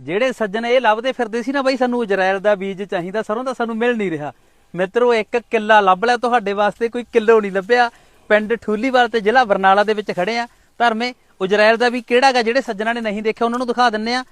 ਜਿਹੜੇ ਸੱਜਣ ਇਹ ਲੱਭਦੇ ਫਿਰਦੇ ਸੀ ਨਾ ਬਾਈ ਸਾਨੂੰ ਇਜ਼ਰਾਈਲ ਦਾ ਬੀਜ ਚਾਹੀਦਾ, ਸਰੋਂ ਦਾ ਸਾਨੂੰ ਮਿਲ ਨਹੀਂ ਰਿਹਾ। ਮਿੱਤਰੋ, ਇੱਕ ਕਿੱਲਾ ਲੱਭ ਲਿਆ ਤੁਹਾਡੇ ਵਾਸਤੇ, ਕੋਈ ਕਿਲੋ ਨਹੀਂ ਲੱਭਿਆ। ਪਿੰਡ ਠੂਲੀਵਾਲ ਤੇ ਜ਼ਿਲ੍ਹਾ ਬਰਨਾਲਾ ਦੇ ਵਿੱਚ ਖੜੇ ਆ। ਧਰਮੇ ਇਜ਼ਰਾਈਲ ਦਾ ਵੀ ਕਿਹੜਾਗਾ ਜਿਹੜੇ ਸੱਜਣਾ ਨੇ ਨਹੀਂ ਦੇਖਿਆ, ਉਹਨਾਂ ਨੂੰ ਦਿਖਾ ਦਿੰਨੇ ਆ।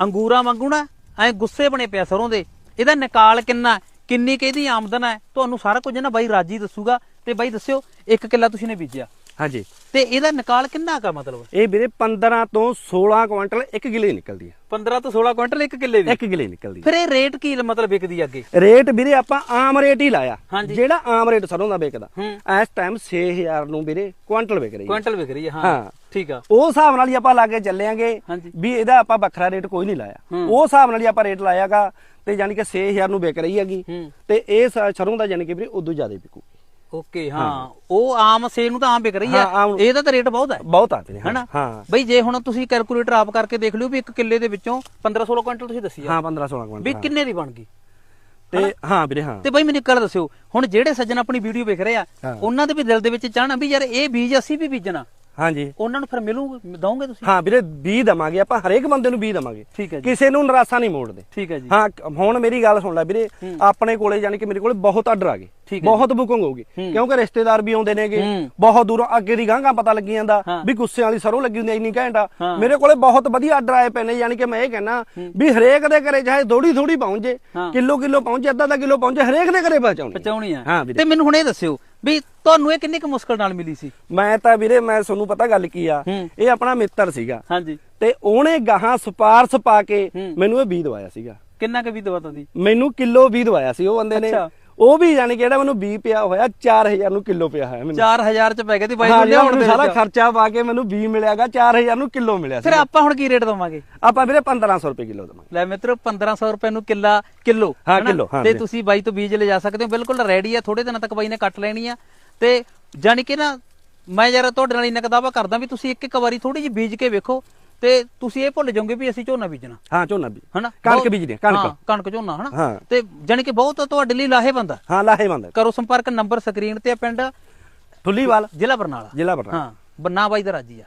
ਅੰਗੂਰਾਂ ਵਾਂਗੂ ਨਾ, ਐ ਗੁੱਸੇ ਬਣੇ ਪਿਆ ਸਰੋਂ ਦੇ। ਇਹਦਾ ਨਿਕਾਲ ਕਿੰਨਾ, ਕਿੰਨੀ ਕੁ ਇਹਦੀ ਆਮਦਨ ਹੈ? ਤੁਹਾਨੂੰ ਸਾਰਾ ਕੁਝ ਨਾ ਬਾਈ ਰਾਜੀ ਦੱਸੂਗਾ। ਤੇ ਬਾਈ ਦੱਸਿਓ, ਇੱਕ ਕਿੱਲਾ ਤੁਸੀਂ ਨੇ ਬੀਜਿਆ। ਹਾਂਜੀ ਤੇ ਇਹਦਾ ਨਿਕਾਲ ਕਿੰਨਾ ਕਾ ਮਤਲਬ ਇਹ ਵੀਰੇ 15 ਤੋਂ 16 ਕੁਇੰਟਲ ਇੱਕ ਕਿਲੇ ਨਿਕਲਦੀ ਹੈ 15 ਤੋਂ 16 ਕੁਇੰਟਲ ਇੱਕ ਕਿੱਲੇ ਦੀ ਇੱਕ ਕਿਲੇ ਨਿਕਲਦੀ ਫਿਰ ਇਹ ਰੇਟ ਕੀ ਮਤਲਬ ਵਿਕਦੀ ਅੱਗੇ। ਰੇਟ ਵੀਰੇ ਆਪਾਂ ਆਮ ਰੇਟ ਹੀ ਲਾਇਆ। ਜਿਹੜਾ ਆਮ ਰੇਟ ਸਰੋਂ ਦਾ ਵਿਕਦਾ। ਇਸ ਟਾਈਮ 6000 ਨੂੰ ਵੀਰੇ ਕੁਇੰਟਲ ਵਿਕ ਰਹੀ ਹੈ ਕੁਇੰਟਲ ਵਿਕ ਰਹੀ ਹੈ ਹਾਂ। ਠੀਕ ਆ ਉਹ ਹਿਸਾਬ ਨਾਲ ਹੀ ਆਪਾਂ ਲਾ ਕੇ ਚੱਲਿਆਂਗੇ। ਵੀ ਇਹਦਾ ਆਪਾਂ ਵੱਖਰਾ ਰੇਟ ਕੋਈ ਨਹੀਂ ਲਾਇਆ। ਉਹ ਹਿਸਾਬ ਨਾਲ ਹੀ ਆਪਾਂ ਰੇਟ ਲਾਇਆਗਾ ਤੇ ਯਾਨੀ ਕਿ 6000 ਨੂੰ ਵਿਕ ਰਹੀ ਹੈਗੀ। ਤੇ ਇਹ ਸਰੋਂ ਦਾ ਯਾਨੀ ਕਿ ਵੀਰੇ ਉਦੋਂ ਜ਼ਿਆਦਾ ਵਿਕੂ ਓਕੇ ਹਾਂ। ਉਹ ਆਮ ਸੇਲ ਨੂੰ ਤਾਂ ਆਮ ਵਿਕ ਰਹੀ ਆ ਇਹਦਾ ਤਾਂ ਰੇਟ ਬਹੁਤ ਹੈ। ਬਹੁਤ ਆ ਵੀਰੇ ਹਾਂ। ਹਨਾ? ਹਾਂ। ਬਈ ਜੇ ਹੁਣ ਤੁਸੀਂ ਕੈਲਕੂਲੇਟਰ ਆਪ ਕਰਕੇ ਦੇਖ ਲਿਓ ਵੀ ਇੱਕ ਕਿੱਲੇ ਦੇ ਵਿੱਚੋਂ 15 16 ਕੁਇੰਟਲ ਤੁਸੀਂ ਦੱਸੀ ਆ। ਹਾਂ 15 16 ਵੀ ਕੁਇੰਟਲ ਹਾਂ। ਕਿੰਨੇ ਦੀ ਬਣ ਗਈ? ਤੇ ਹਾਂ ਵੀਰੇ ਹਾਂ। ਤੇ ਬਈ ਮੈਨੂੰ ਇੱਕ ਗੱਲ ਦੱਸਿਓ ਹੁਣ ਜਿਹੜੇ ਸੱਜਣ ਆਪਣੀ ਵੀਡੀਓ ਵੇਖ ਰਹੇ ਆ। ਉਹਨਾਂ ਦੇ ਵੀ ਦਿਲ ਦੇ ਵਿੱਚ ਚਾਹਣਾ ਵੀ ਯਾਰ ਇਹ ਬੀਜ ਅਸੀਂ ਵੀ ਬੀਜਣਾ। ਹਾਂਜੀ। ਉਹਨਾਂ ਨੂੰ ਫਿਰ ਮਿਲੂ ਦਵੋਗੇ ਤੁਸੀਂ? ਹਾਂ ਵੀਰੇ 20 ਦਵਾਂਗੇ ਆਪਾਂ ਹਰੇਕ ਬੰਦੇ ਨੂੰ 20 ਦਵਾਂਗੇ। ਠੀਕ ਹੈ ਜੀ। ਕਿਸੇ ਨੂੰ ਨਿਰਾਸ਼ਾ ਨਹੀਂ ਮੋੜਦੇ। ਠੀਕ ਹੈ ਜੀ। ਹਾਂ ਹੁਣ ਮੇਰੀ ਗੱਲ ਸੁਣ ਲੈ ਵੀਰੇ। ਆਪਣੇ ਕੋਲੇ ਯਾਨੀ ਕਿ ਮੇਰੇ ਕੋਲੇ ਬਹੁਤ ਆਰਡਰ ਆ ਗਏ। ਬਹੁਤ ਬੁਕਿੰਗ ਹੋਊਗੀ। ਕਿਉਂਕਿ ਰਿਸ਼ਤੇਦਾਰ ਵੀ ਆਉਂਦੇ ਨੇਗੇ। ਬਹੁਤ ਦੂਰੋਂ ਅੱਗੇ ਦੀ ਗਾਂਗਾ ਪਤਾ ਲੱਗੀ ਜਾਂਦਾ। ਵੀ ਗੁੱਸੇ ਵਾਲੀ ਸਰੋਂ ਲੱਗੀ ਹੁੰਦੀ ਇੰਨੀ ਘੈਂਟਾ। ਮੇਰੇ ਕੋਲੇ ਬਹੁਤ ਵਧੀਆ ਆਰਡਰ ਆਏ ਪਏ ਨੇ ਯਾਨੀ ਕਿ ਮੈਂ ਇਹ ਕਹਿਣਾ ਵੀ ਹਰੇਕ ਦੇ ਘਰੇ ਚਾਹੇ ਥੋੜੀ ਥੋੜੀ ਪਹੁੰਚੇ। ਕਿਲੋ ਕਿਲੋ ਪਹੁੰਚੇ ਅੱਧਾ ਅੱਧਾ ਕਿਲੋ ਪਹੁੰਚੇ ਹਰੇਕ ਦੇ ਘਰੇ ਪਹੁੰਚਾਉਣੀ ਪਚਾਉਣੀ ਆ ਤੇ ਮੈਨੂੰ ਹੁਣ ਇਹ ਦੱਸਿਓ ਵੀ ਤੁਹਾਨੂੰ ਇਹ ਕਿੰਨੀ ਕੁ ਮੁਸ਼ਕਲ ਨਾਲ ਮਿਲੀ ਸੀ ਮੈਂ ਤਾਂ ਵੀਰੇ ਮੈਂ ਤੁਹਾਨੂੰ ਪਤਾ ਗੱਲ ਕੀ ਆ। ਇਹ ਆਪਣਾ ਮਿੱਤਰ ਸੀਗਾ ਹਾਂਜੀ ਤੇ ਉਹਨੇ ਗਾਹਾਂ ਸਪਾਰਸ ਪਾ ਕੇ। ਮੈਨੂੰ ਇਹ ਬੀ ਦਵਾਇਆ ਸੀਗਾ ਕਿੰਨਾ ਕੁ ਵੀ ਦਵਾ ਤੀ ਮੈਨੂੰ ਕਿਲੋ ਵੀ ਦਵਾਇਆ ਸੀ ਉਹ ਬੰਦੇ ਨੇ। ਉਹ ਵੀ ਯਾਨੀ ਕਿ ਜਿਹੜਾ ਮੈਨੂੰ 20 ਪਿਆ ਹੋਇਆ 4000 ਨੂੰ ਕਿਲੋ ਪਿਆ ਹੋਇਆ ਮੈਨੂੰ। 4000 ਚ ਪੈ ਗਿਆ ਤੇ ਬਾਈ ਨੂੰ ਲਿਆਉਣ ਦੇ ਸਾਰਾ। ਖਰਚਾ ਪਾ ਕੇ ਮੈਨੂੰ 20 ਮਿਲਿਆਗਾ 4000 ਨੂੰ ਕਿਲੋ ਮਿਲਿਆ ਸੀ ਫਿਰ ਆਪਾਂ ਹੁਣ ਕੀ ਰੇਟ ਦਵਾਂਗੇ? ਆਪਾਂ ਵੀਰੇ 1500 ਰੁਪਏ ਕਿਲੋ ਦਵਾਂਗੇ। ਲੈ ਮਿੱਤਰੋ 1500 ਰੁਪਏ ਨੂੰ ਕਿੱਲਾ ਕਿਲੋ ਹਾਂ? ਕਿੱਲੋ, ਤੇ। ਤੁਸੀਂ ਬਾਈ ਤੋਂ ਬੀਜ ਲਿਜਾ ਸਕਦੇ ਹੋ। ਬਿਲਕੁਲ ਰੈਡੀ ਆ ਥੋੜੇ ਦਿਨਾਂ ਤੱਕ ਬਾਈ ਨੇ ਕੱਟ ਲੈਣੀ ਆ। ਤੇ ਜਾਨੀ ਕਿ ਨਾ ਮੈਂ ਯਾਰ ਤੁਹਾਡੇ ਨਾਲ ਇੰਨਾ ਕੁ ਦਾਅਵਾ ਕਰਦਾ ਵੀ ਤੁਸੀਂ ਇੱਕ ਇੱਕ ਵਾਰੀ ਥੋੜੀ ਜਿਹੀ ਬੀਜ ਕੇ ਵੇਖੋ। ਤੇ ਤੁਸੀਂ ਇਹ ਭੁੱਲ ਜਾਓਗੇ ਵੀ ਅਸੀਂ ਝੋਨਾ ਬੀਜਣਾ। ਹਾਂ ਝੋਨਾ ਵੀ ਹਨਾ? ਕਣਕ ਬੀਜਦੇ ਹਾਂ, ਕਣਕ। ਹਾਂ, ਕਣਕ ਝੋਨਾ ਹਨਾ? ਹਾਂ। ਤੇ ਜਾਨੀ ਕਿ ਬਹੁਤ ਤੁਹਾਡੇ ਲਈ ਲਾਹੇਵੰਦ ਆ। ਹਾਂ ਲਾਹੇਵੰਦ ਹੈ ਕਰੋ ਸੰਪਰਕ ਨੰਬਰ ਸਕਰੀਨ ਤੇ ਆ ਪਿੰਡ ਠੁੱਲੀਵਾਲ। ਜ਼ਿਲ੍ਹਾ ਬਰਨਾਲਾ। ਜ਼ਿਲ੍ਹਾ ਬਰਨਾਲਾ। ਹਾਂ ਬੰਨਾ ਬਾਈ ਦਾ ਰਾਜੀ ਆ।